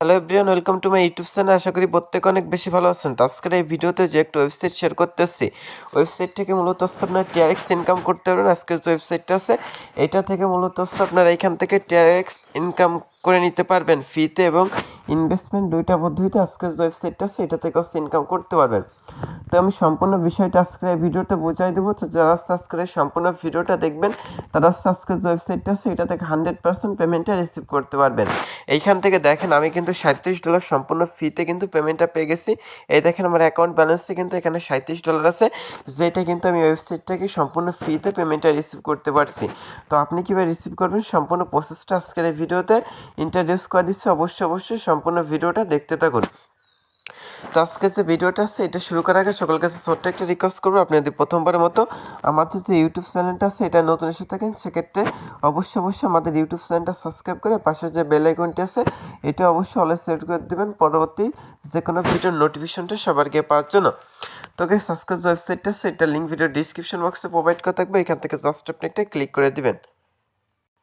Hello everyone welcome to my YouTube channel আশা করি প্রত্যেক অনেক বেশি ভালো আছেন। তো আজকের এই ভিডিওতে যে একটা ওয়েবসাইট শেয়ার করতেছি ওয়েবসাইট থেকে মূলত হচ্ছে আপনার টিআরএক্স ইনকাম করতে পারবেন। আজকের যে ওয়েবসাইটটা আছে এটা থেকে মূলত হচ্ছে আপনার এইখান থেকে টিআরএক্স ইনকাম করে নিতে পারবেন ফিতে এবং ইনভেস্টমেন্ট দুইটা পদ্ধতিতে আজকের ওয়েবসাইটটা আছে এটা থেকে হচ্ছে ইনকাম করতে পারবেন। তো আমি সম্পূর্ণ বিষয়টা আজকের এই ভিডিওতে বোঝাই দেবো। তো যারা আজকের সম্পূর্ণ ভিডিওটা দেখবেন, তারা আজকের ওয়েবসাইটটা আছে এটা থেকে হান্ড্রেড পার্সেন্ট পেমেন্টটা রিসিভ করতে পারবেন। এইখান থেকে দেখেন, আমি কিন্তু সাঁত্রিশ ডলার সম্পূর্ণ ফিতে কিন্তু পেমেন্টটা পেয়ে গেছি। এই দেখেন আমার অ্যাকাউন্ট ব্যালেন্সে কিন্তু এখানে সাঁত্রিশ ডলার আছে। যেটা কিন্তু আমি ওয়েবসাইট থেকে সম্পূর্ণ ফিতে পেমেন্টটা রিসিভ করতে পারছি। তো আপনি কীভাবে রিসিভ করবেন, সম্পূর্ণ প্রসেসটা আজকের এই ভিডিওতে। ইন্ট্রোডিউস করে দিচ্ছি, অবশ্যই অবশ্যই সম্পূর্ণ ভিডিওটা দেখতে থাকুন। তো আজকে যে ভিডিওটা আছে, এটা শুরু করার আগে সকল কাছে ছোট্ট একটা রিকোয়েস্ট করব। আপনি যদি প্রথমবারের মতো আমাদের যে ইউটিউব চ্যানেলটা আছে, এটা নতুন এসে থাকেন, সেক্ষেত্রে অবশ্যই অবশ্যই আমাদের ইউটিউব চ্যানেলটা সাবস্ক্রাইব করে পাশে যে বেল আইকনটি আছে, এটা অবশ্যই অলে সেট করে দেবেন। পরবর্তী যে কোনো ভিডিওর নোটিফিকেশনটা সবার গিয়ে পাওয়ার জন্য। তো আজকের যে ওয়েবসাইটটা আছে, এটা লিঙ্ক ভিডিও ডিসক্রিপশন বক্সে প্রোভাইড করা থাকবে। এখান থেকে জাস্ট আপনি একটা ক্লিক করে দিবেন।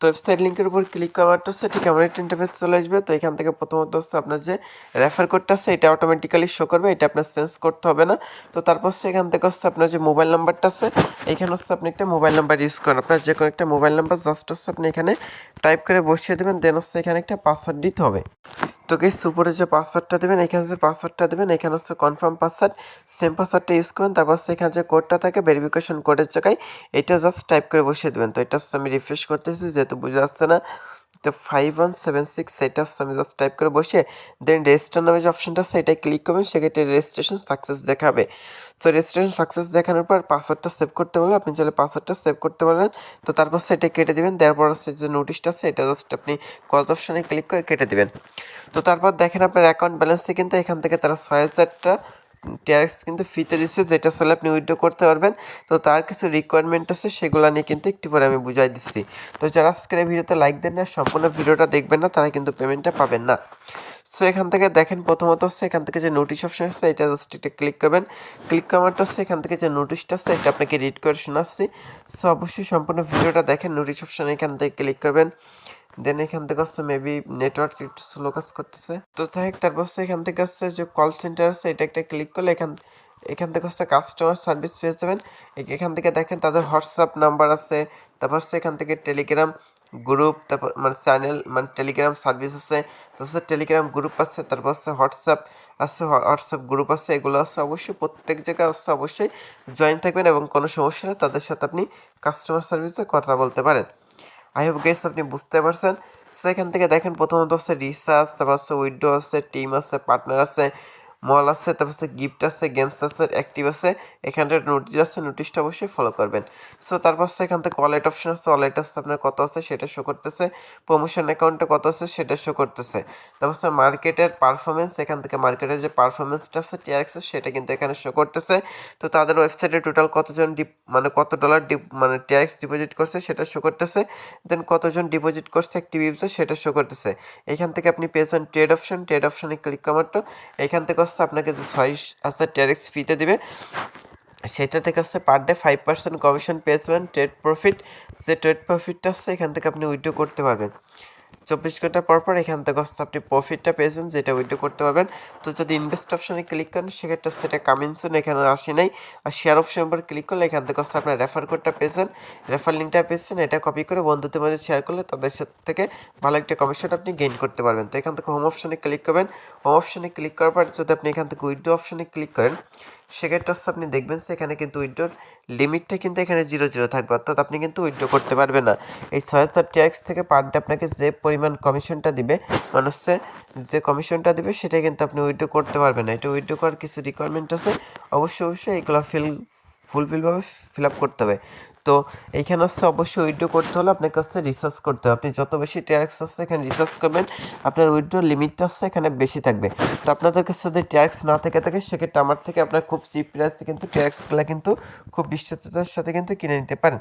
তো ওয়েবসাইট লিঙ্কের উপর ক্লিক করা হচ্ছে ঠিক আমার একটা ইন্টারফেস চলে আসবে? তো এখান থেকে প্রথমত হচ্ছে আপনার যে রেফার কোডটা আছে, এটা অটোমেটিক্যালি শো করবে, এটা আপনার চেঞ্জ করতে হবে না। তো তারপর হচ্ছে এখান থেকে হচ্ছে আপনার যে মোবাইল নাম্বারটা আছে, এখানে হচ্ছে আপনি একটা মোবাইল নাম্বার ইউজ করেন। আপনার যে কোনো একটা মোবাইল নাম্বার জাস্ট হচ্ছে আপনি এখানে টাইপ করে বসিয়ে দেবেন দেন হচ্ছে এখানে একটা পাসওয়ার্ড দিতে হবে। তো গেস উপরে যে পাসওয়ার্ডটা দেবেন, এখানে যে পাসওয়ার্ডটা দেবেন, এখানে হচ্ছে কনফার্ম পাসওয়ার্ড সেম পাসওয়ার্ডটা ইউজ করবেন, তারপর হচ্ছে এখানে যে কোডটা থাকে ভেরিফিকেশন কোডের জায়গায় এটা জাস্ট টাইপ করে বসিয়ে দেবেন। তো এটা হচ্ছে আমি রিফ্রেশ করতেছি, যেহেতু বুঝে আসছে না। তো ফাইভ ওয়ান সেভেন সিক্স সেটা আমি জাস্ট টাইপ করে বসিয়ে দেন রেজিস্টার নামে যে অপশনটা আছে এটাই ক্লিক করবেন, সেক্ষেত্রে রেজিস্ট্রেশন সাকসেস দেখাবে। তো রেজিস্ট্রেশন সাকসেস দেখানোর পর পাসওয়ার্ডটা সেভ করতে বলে আপনি চাইলে পাসওয়ার্ডটা সেভ করতে পারেন। তো তারপর সেটা কেটে দেবেন, তারপর হচ্ছে যে নোটিশটা আছে, এটা জাস্ট আপনি কজ অপশানে ক্লিক করে কেটে দেবেন। তো তারপর দেখেন আপনার অ্যাকাউন্ট ব্যালেন্সে কিন্তু এখান থেকে তারা ছয় হাজারটা ট্যাক্স কিন্তু ফিতে দিচ্ছে, যেটা আসলে আপনি উইথড্র করতে পারবেন। তো তার কিছু রিকোয়ারমেন্ট আছে, সেগুলো নিয়ে কিন্তু একটু পরে আমি বুঝাই দিচ্ছি। তো যারা আজকের ভিডিওতে লাইক দেন না সম্পূর্ণ ভিডিওটা দেখবেন না, তারা কিন্তু পেমেন্টটা পাবেন না। সো এখান থেকে দেখেন, প্রথমত হচ্ছে এখান থেকে যে নোটিশ অপশন আছে, এটা জাস্ট এটা ক্লিক করবেন। ক্লিক করারটা হচ্ছে এখান থেকে যে নোটিশটা আছে, এটা আপনাকে রিড করে শোনাচ্ছি। সো অবশ্যই সম্পূর্ণ ভিডিওটা দেখেন নোটিশ অপশন এখান থেকে ক্লিক করবেন। দেন এখান থেকে হচ্ছে মেবি নেটওয়ার্ক একটু স্লো কাজ করতেছে। তো যাই হোক, তারপর হচ্ছে এখান থেকে হচ্ছে যে কল সেন্টার আছে, এটা একটা ক্লিক করলে এখান এখান থেকে হচ্ছে কাস্টমার সার্ভিস পেয়ে যাবেন। এখান থেকে দেখেন তাদের হোয়াটসঅ্যাপ নাম্বার আছে, তারপর হচ্ছে এখান থেকে টেলিগ্রাম গ্রুপ তারপর মানে চ্যানেল মানে টেলিগ্রাম সার্ভিস আছে, তারপর টেলিগ্রাম গ্রুপ আছে, তারপর হচ্ছে হোয়াটসঅ্যাপ আছে হোয়াটসঅ্যাপ গ্রুপ আছে, এগুলো আছে অবশ্যই প্রত্যেক জায়গায় হচ্ছে অবশ্যই জয়েন থাকবেন এবং কোনো সমস্যা নেই তাদের সাথে আপনি কাস্টমার সার্ভিসে কথা বলতে পারেন। আই হোপ গেস আপনি বুঝতে পারছেন। সেখান থেকে দেখেন প্রথমত হচ্ছে রিসার্চ, তারপর হচ্ছে উইডো আছে, টিম আছে, পার্টনার আছে। মল আছে, তারপর হচ্ছে গিফট আছে গেমস আছে অ্যাক্টিভ আছে এখানটা নোটিশ আছে নোটিশটা অবশ্যই ফলো করবেন। সো তারপর হচ্ছে এখান থেকে ওয়ালেট অপশন আছে ওয়ালেট আছে আপনার কত আছে সেটা শো করতেছে প্রমোশন অ্যাকাউন্টে কত আছে সেটা শো করতেছে। তারপর হচ্ছে মার্কেটের পারফরমেন্স এখান থেকে মার্কেটের যে পারফরমেন্সটা আছে টিআরএক্স সেটা কিন্তু এখানে শো করতেছে। তো তাদের ওয়েবসাইটে টোটাল কতজন ডিপ মানে কত ডলার ডিপ মানে টিআরএক্স ডিপোজিট করছে সেটা শো করতেছে। দেন কতজন ডিপোজিট করছে অ্যাক্টিভ ইউজার সেটা শো করতেছে। এখান থেকে আপনি পেয়েছেন ট্রেড অপশন ট্রেড অপশনে ক্লিক করার এখান থেকে হচ্ছে আপনাকে যে ছয় হাজার ট্যারেক্স ফিতে দেবে, সেটা থেকে হচ্ছে per day five percent commission পেয়েছেন ট্রেড প্রফিট সে ট্রেড প্রফিটটা হচ্ছে এখান থেকে আপনি উইড্রো করতে পারবেন। চব্বিশ ঘণ্টা পর পর এখান থেকে হচ্ছে আপনি প্রফিটটা পেয়েছেন, যেটা উইড্রো করতে পারবেন। তো যদি ইনভেস্ট অপশানে ক্লিক করেন, সেক্ষেত্রে সেটা কামিনসুন এখানে আসে নাই। আর শেয়ার অপশন উপর ক্লিক করলে এখান থেকে হচ্ছে আপনার রেফার কোডটা পেয়েছেন। রেফার লিঙ্কটা পেয়েছেন, এটা কপি করে বন্ধুদের মধ্যে শেয়ার করলে তাদের সাথে থেকে ভালো একটা কমিশন আপনি গেইন করতে পারবেন। তো এখান থেকে হোম অপশনে ক্লিক করবেন। হোম অপশনে ক্লিক করার পর যদি আপনি এখান থেকে উইড্রো অপশানে ক্লিক করেন সেক্ষেত্রে হচ্ছে আপনি দেখবেন যে সেখানে কিন্তু উইড্রোর লিমিটটা কিন্তু এখানে জিরো জিরো থাকবে, অর্থাৎ আপনি কিন্তু উইড্রো করতে পারবেন না। এই ছয় হাজার ট্যাক্স থেকে পার ডে আপনাকে যে পরিমাণ কমিশনটা দিবে মানে হচ্ছে যে কমিশনটা দিবে সেটা কিন্তু আপনি উইড্রো করতে পারবেন না। এটা উইড্রো করার কিছু রিকোয়ারমেন্ট আছে। অবশ্যই অবশ্যই এগুলো ফিল ফুলফিলভাবে ফিল আপ করতে হবে। তো এইখানে হচ্ছে অবশ্যই উইড্রো করতে হলে আপনার কাছে রিসার্চ করতে হবে। আপনি যত বেশি ট্যাক্স আসছে এখানে রিসার্চ করবেন, আপনার উইড্রো লিমিটটা আসছে এখানে বেশি থাকবে। তো আপনাদের কাছে যদি ট্যাক্স না থেকে থাকে, সেক্ষেত্রে আমার থেকে আপনার খুব চিপ প্রাইসে কিন্তু ট্যাক্সগুলো কিন্তু খুব বিশ্বতার সাথে কিন্তু কিনে নিতে পারেন।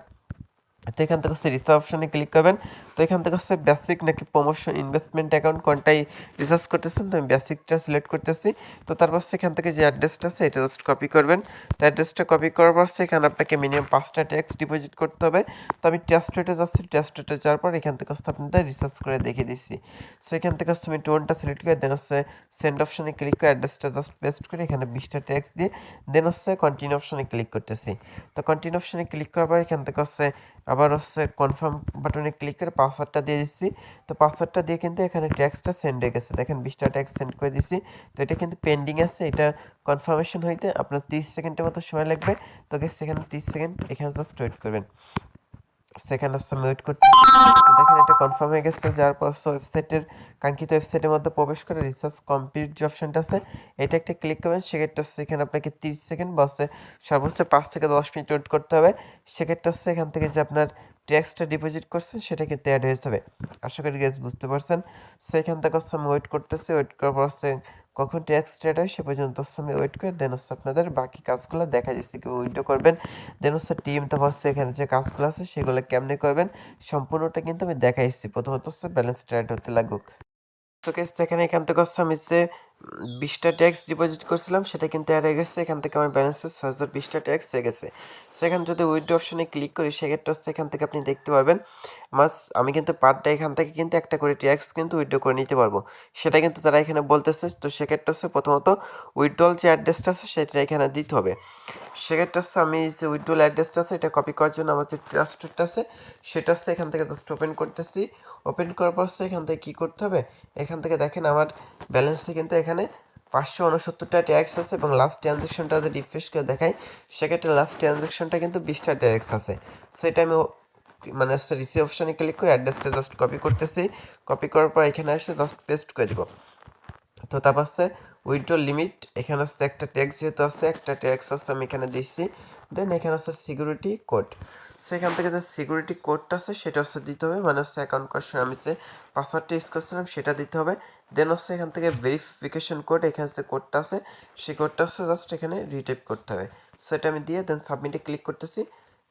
তো এখান থেকে হচ্ছে রিসার্চ অপশানে ক্লিক করবেন। তো এখান থেকে হচ্ছে বেসিক নাকি প্রমোশন ইনভেস্টমেন্ট অ্যাকাউন্ট কোনটাই রিসার্চ করতেছেন, তো আমি বেসিকটা সিলেক্ট করতেছি। তো তারপর এখান থেকে যে অ্যাড্রেসটা আছে, এটা জাস্ট কপি করবেন। তো অ্যাড্রেসটা কপি করার পর এখানে আপনাকে মিনিমাম পাঁচটা ট্যাক্স ডিপোজিট করতে হবে। তো আমি টেস্ট রেটে যাচ্ছি টেস্ট রেটে যাওয়ার পর এখান থেকে হচ্ছে আপনাদের রিসার্চ করে দেখিয়ে দিচ্ছি। সো এখান থেকে হচ্ছে আমি টোনটা সিলেক্ট করে দেন হচ্ছে সেন্ড অপশানে ক্লিক করে অ্যাড্রেসটা জাস্ট পেস্ট করে এখানে বিশটা ট্যাক্স দিয়ে দেন হচ্ছে কন্টিনিউ অপশানে ক্লিক করতেছি। তো কন্টিনিউ অপশানে ক্লিক করার পর এখান থেকে হচ্ছে আবার হচ্ছে কনফার্ম বাটনে ক্লিক করে পাসওয়ার্ডটা দিয়ে দিচ্ছি। তো পাসওয়ার্ডটা দিয়ে কিন্তু এখানে ট্যাক্সটা সেন্ড হয়ে গেছে। দেখেন বিশটা ট্যাক্স সেন্ড করে দিচ্ছি। তো এটা কিন্তু পেন্ডিং আছে। এটা কনফার্মেশন হইতে আপনার তিরিশ সেকেন্ডের মতো সময় লাগবে। তো সেখানে তিরিশ সেকেন্ড এখানে জাস্ট ওয়েট করবেন। হচ্ছে ওয়েট করতে দেখেন, এটা কনফার্ম হয়ে গেছে, যার পর ওয়েবসাইটের কাঙ্ক্ষিত ওয়েবসাইটের মধ্যে প্রবেশ করে রিসার্চ কমপ্লিট যে অপশনটা আছে, এটা একটা ক্লিক করবেন, সেক্ষেত্রে হচ্ছে এখানে আপনাকে তিরিশ সেকেন্ড বা হচ্ছে সর্বোচ্চ পাঁচ থেকে দশ মিনিট ওয়েট করতে হবে। সেক্ষেত্রে হচ্ছে এখান থেকে যে আপনার ট্যাক্সটা ডিপোজিট করছেন, সেটা কিন্তু অ্যাড হয়ে যাবে। আশা করি গ্যাস বুঝতে পারছেন। সেখান থেকে হচ্ছে আমি ওয়েট করতেছি ওয়েট করার পর হচ্ছে কখন ট্যাক্স স্টার্ট হয় সে পর্যন্ত আমি ওয়েট করে দেন হচ্ছে আপনাদের বাকি কাজগুলো দেখা যাচ্ছে কি উইন্ডো করবেন। দেন হচ্ছে টিম তো হচ্ছে এখানে যে কাজগুলো আছে সেগুলো কেমনে করবেন, সম্পূর্ণটা কিন্তু আমি দেখা যাচ্ছি প্রথমত হচ্ছে ব্যালেন্স স্টার্ট হতে লাগুক। তো এখানে এখান থেকে হচ্ছে আমি যে বিশটা ট্যাক্স ডিপোজিট করছিলাম, সেটা কিন্তু অ্যাড হয়ে গেছে। এখান থেকে আমার ব্যালেন্সে ছয় হাজার বিশটা ট্যাক্স হয়ে গেছে। সেখানে যদি উইথড্র অপশনে ক্লিক করি, সেক্ষেত্রে হচ্ছে এখান থেকে আপনি দেখতে পারবেন, মাস, আমি কিন্তু পার ডে এখান থেকে কিন্তু একটা করে ট্যাক্স কিন্তু উইথড্র করে নিতে পারব। সেটা কিন্তু তারা এখানে বলতেছে, তো সেক্ষেত্রে হচ্ছে প্রথমত উইথড্রল যে অ্যাড্রেসটা আছে, সেটা এখানে দিতে হবে। সেক্ষেত্রে হচ্ছে আমি যে উইথড্রল অ্যাড্রেসটা আছে, এটা কপি করার জন্য আমার যে ট্রাস্টেডটা আছে, সেটা হচ্ছে এখান থেকে জাস্ট ওপেন করতেছি। ওপেন করার পর এখান থেকে কী করতে হবে? এখান থেকে দেখেন আমার ব্যালেন্সে কিন্তু এখানে পাঁচশো উনসত্তরটা ট্যাক্স আছে এবং লাস্ট ট্রানজ্যাকশনটা যদি রিফ্রেশ করে দেখাই, সেক্ষেত্রে লাস্ট ট্রানজ্যাকশনটা কিন্তু বিশটা ট্যাক্স আছে। সেটা আমি মানে রিসিভ অপশানে ক্লিক করে অ্যাড্রেসটা জাস্ট কপি করতেছি। কপি করার পর এখানে এসে জাস্ট পেস্ট করে দিব। তো তারপর হচ্ছে উইথড্র লিমিট এখানে হচ্ছে একটা ট্যাক্স যেহেতু আছে, একটা ট্যাক্স আছে আমি এখানে দিচ্ছি দেন এখানে হচ্ছে সিকিউরিটি কোড সেখান থেকে যে সিকিউরিটি কোডটা আছে, সেটা হচ্ছে দিতে হবে। মানে হচ্ছে অ্যাকাউন্ট কোয়েশন আমি যে পাসওয়ার্ডটা ইউজ করছিলাম, সেটা দিতে হবে। দেন হচ্ছে এখান থেকে ভেরিফিকেশন কোড এখানে যে কোডটা আছে, সেই কোডটা হচ্ছে জাস্ট এখানে রিটাইপ করতে হবে। সেটা আমি দিয়ে দেন সাবমিটে ক্লিক করতেছি।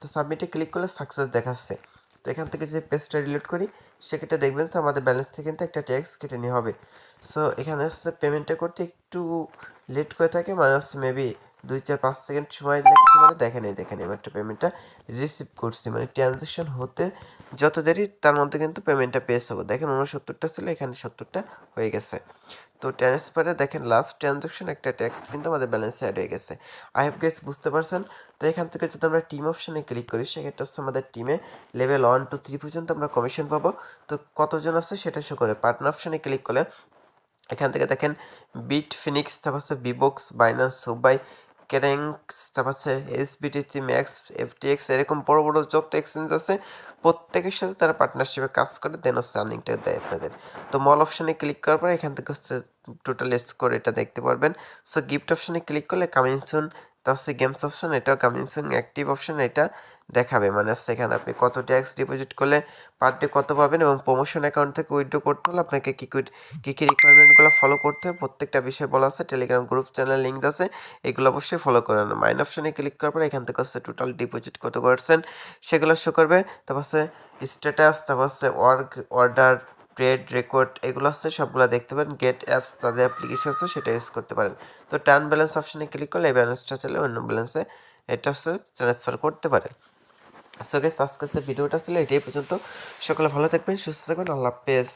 তো সাবমিটে ক্লিক করলে সাকসেস দেখাচ্ছে। তো এখান থেকে যদি পেজটা রিলোড করি, সেক্ষেত্রে দেখবেন যে আমাদের ব্যালেন্স থেকে কিন্তু একটা ট্যাক্স কেটে নেওয়া হবে। সো এখানে হচ্ছে পেমেন্টটা করতে একটু লেট করে থাকে। মানে হচ্ছে মেবি দুই চার পাঁচ সেকেন্ড সময় লাগতে পারে দেখেন এই দেখেন এবার পেমেন্টটা রিসিভ করছি। মানে ট্রানজ্যাকশন হতে যত দেরি, তার মধ্যে কিন্তু পেমেন্টটা পেয়ে যাব। দেখেন উনসত্তরটা ছিল, এখানে সত্তরটা হয়ে গেছে। তো ট্রান্সফারে দেখেন লাস্ট ট্রানজ্যাকশন একটা ট্যাক্স কিন্তু আমাদের ব্যালেন্সে অ্যাড হয়ে গেছে। আই হ্যাভ গেস বুঝতে পারছেন। তো এখান থেকে যদি আমরা টিম অপশানে ক্লিক করি, সেক্ষেত্রে হচ্ছে আমাদের টিমে লেভেল ওয়ান টু থ্রি পর্যন্ত আমরা কমিশন পাবো। তো কতজন আছে সেটা শো করে। পার্টনার অপশানে ক্লিক করলে এখান থেকে দেখেন বিট ফিনিক্স তারপর হচ্ছে বিবক্স বাইনান্স সুবাই ক্যারেঙ্কস তারপর হচ্ছে এসবিটিসি ম্যাক্স এফটিএক্স এরকম বড় বড় যত এক্সচেঞ্জ আছে, প্রত্যেকের সাথে তারা পার্টনারশিপে কাজ করে দেন হচ্ছে আর্নিংটা দেয় আপনাদের। তো মল অপশানে ক্লিক করার পরে এখান থেকে হচ্ছে টোটাল স্কোর এটা দেখতে পারবেন। সো গিফট অপশানে ক্লিক করলে কামিং সুন তা হচ্ছে গেমস অপশন এটা কামিং সুন অ্যাক্টিভ অপশন এটা দেখাবে। মানে সেখানে আপনি কত ট্যাক্স ডিপোজিট করলে পার ডে কত পাবেন এবং প্রমোশন অ্যাকাউন্ট থেকে উইথড্র করতে হলে আপনাকে কী কী কী রিকোয়ারমেন্টগুলো ফলো করতে হবে, প্রত্যেকটা বিষয় বলা আছে টেলিগ্রাম গ্রুপ চ্যানেল লিঙ্ক আছে, এগুলো অবশ্যই ফলো করে নেন। মাইন অপশানে ক্লিক করার পর এখান থেকে হচ্ছে টোটাল ডিপোজিট কত করছেন, সেগুলো শো করবে, তারপর হচ্ছে স্ট্যাটাস তারপর হচ্ছে ওয়ার্ক অর্ডার ট্রেড রেকর্ড এগুলো আছে, সবগুলো দেখতে পারেন। গেট অ্যাপস তাদের অ্যাপ্লিকেশন আছে, সেটা ইউজ করতে পারেন। তো টার্ন ব্যালেন্স অপশানে ক্লিক করলে এই ব্যালেন্সটা চলে, অন্য ব্যালেন্সে এটা হচ্ছে ট্রান্সফার করতে পারেন সো গেস আজকের যে ভিডিওটা ছিল, এটাই পর্যন্ত। সকলে ভালো থাকবেন, সুস্থ থাকবেন, আল্লাহ হাফেজ।